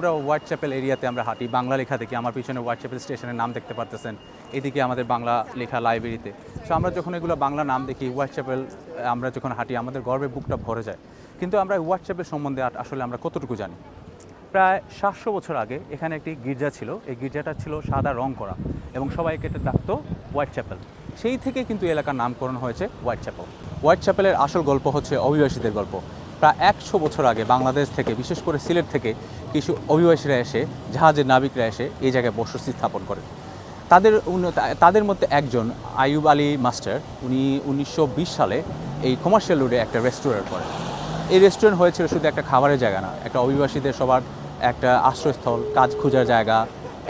পুরো white chapel এরিয়াতে আমরা হাঁটি। বাংলা লেখা দেখি, আমার পিছনে হোয়াইট চ্যাপেল স্টেশনের নাম দেখতে পারতেছেন। এদিকে আমাদের বাংলা লেখা লাইব্রেরিতে। সো আমরা যখন এগুলো বাংলা নাম দেখি হোয়াইট চ্যাপেল আমরা যখন হাঁটি, আমাদের গর্বে বুকটা ভরে যায়। কিন্তু আমরা হোয়াইট চ্যাপেল সম্বন্ধে আসলে আমরা কতটুকু জানি? প্রায় সাতশো বছর আগে এখানে একটি গির্জা ছিল। এই গির্জাটা ছিল সাদা রং করা এবং সবাইকে এটা ডাকতো হোয়াইট চ্যাপেল সেই থেকে কিন্তু এলাকার নামকরণ হয়েছে হোয়াইট চ্যাপেল হোয়াইট চ্যাপেলের আসল গল্প হচ্ছে অভিবাসীদের গল্প। প্রায় একশো বছর আগে বাংলাদেশ থেকে, বিশেষ করে সিলেট থেকে কিছু অভিবাসীরা এসে, জাহাজের নাবিকরা এসে এই জায়গায় বসতি স্থাপন করে তাদের তাদের মধ্যে একজন আইয়ুব আলী মাস্টার, উনি উনিশশো বিশ সালে এই কমার্শিয়াল রোডে একটা রেস্টুরেন্ট করেন। এই রেস্টুরেন্ট হয়েছিল শুধু একটা খাবারের জায়গা না, একটা অভিবাসীদের সবার একটা আশ্রয়স্থল, কাজ খোঁজার জায়গা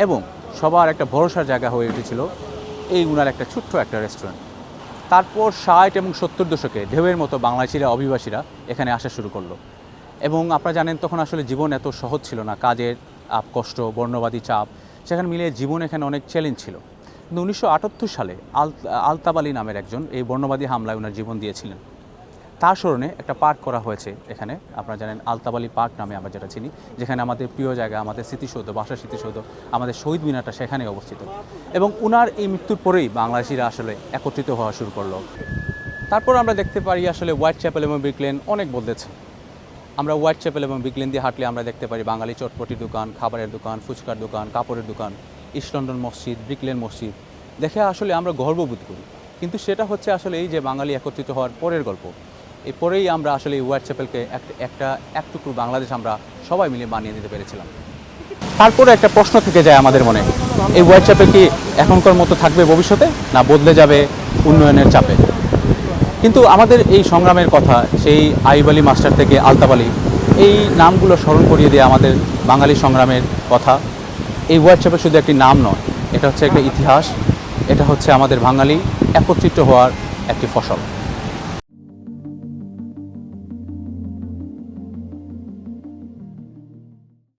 এবং সবার একটা ভরসার জায়গা হয়ে উঠেছিল। এই উনার একটা ছোট্ট একটা রেস্টুরেন্ট তারপর ষাট এবং সত্তর দশকে ঢেউয়ের মতো বাংলাদেশিরা, অভিবাসীরা এখানে আসা শুরু করল। এবং আপনারা জানেন, তখন আসলে জীবন এত সহজ ছিল না, কাজের আপ কষ্ট, বর্ণবাদী চাপ, সেখানে মিলিয়ে জীবন এখানে অনেক চ্যালেঞ্জ ছিল। কিন্তু উনিশশো আটাত্তর সালে আল, আলতাবালি নামের একজন এই বর্ণবাদী হামলায় ওনার জীবন দিয়েছিলেন। তার স্মরণে একটা পার্ক করা হয়েছে এখানে। আপনারা জানেন আলতাবালি পার্ক নামে আমরা যেটা চিনি। যেখানে আমাদের প্রিয় জায়গা, আমাদের স্মৃতিসৌধ বাসা স্মৃতিসৌধ, আমাদের শহীদ মিনারটা সেখানে অবস্থিত। এবং উনার এই মৃত্যুর পরেই বাংলাদেশিরা আসলে একত্রিত হওয়া শুরু করল। তারপর আমরা দেখতে পারি আসলে হোয়াইট চ্যাপেল এবং ব্রিকলেন অনেক বদলেছে। আমরা হোয়াইট চ্যাপেল এবং ব্রিকলেন দিয়ে হাঁটলে আমরা দেখতে পারি বাঙালি চটপটির দোকান, খাবারের দোকান, ফুচকার দোকান, কাপড়ের দোকান, ইস্ট লন্ডন মসজিদ ব্রিকলেন মসজিদ। দেখে আসলে আমরা গর্ববোধ করি। কিন্তু সেটা হচ্ছে আসলে এই যে বাঙালি একত্রিত হওয়ার পরের গল্প। এই পরেই আমরা আসলে এই চ্যাপেলকে একটা একটা একটুকু বাংলাদেশ আমরা সবাই মিলে মানিয়ে নিতে পেরেছিলাম। তারপরে একটা প্রশ্ন থেকে যায় আমাদের মনে, এই হোয়াইট চ্যাপেল কি এখনকার মতো থাকবে ভবিষ্যতে, না বদলে যাবে উন্নয়নের চাপে? কিন্তু আমাদের এই সংগ্রামের কথা, সেই আইব আলী মাস্টার থেকে আলতাব আলী এই নামগুলো স্মরণ করিয়ে দিয়ে আমাদের বাঙালি সংগ্রামের কথা। এই হোয়াটসঅ্যাপে শুধু একটি নাম নয়, এটা হচ্ছে একটা ইতিহাস, এটা হচ্ছে আমাদের বাঙালি একত্রিত হওয়ার একটি ফসল।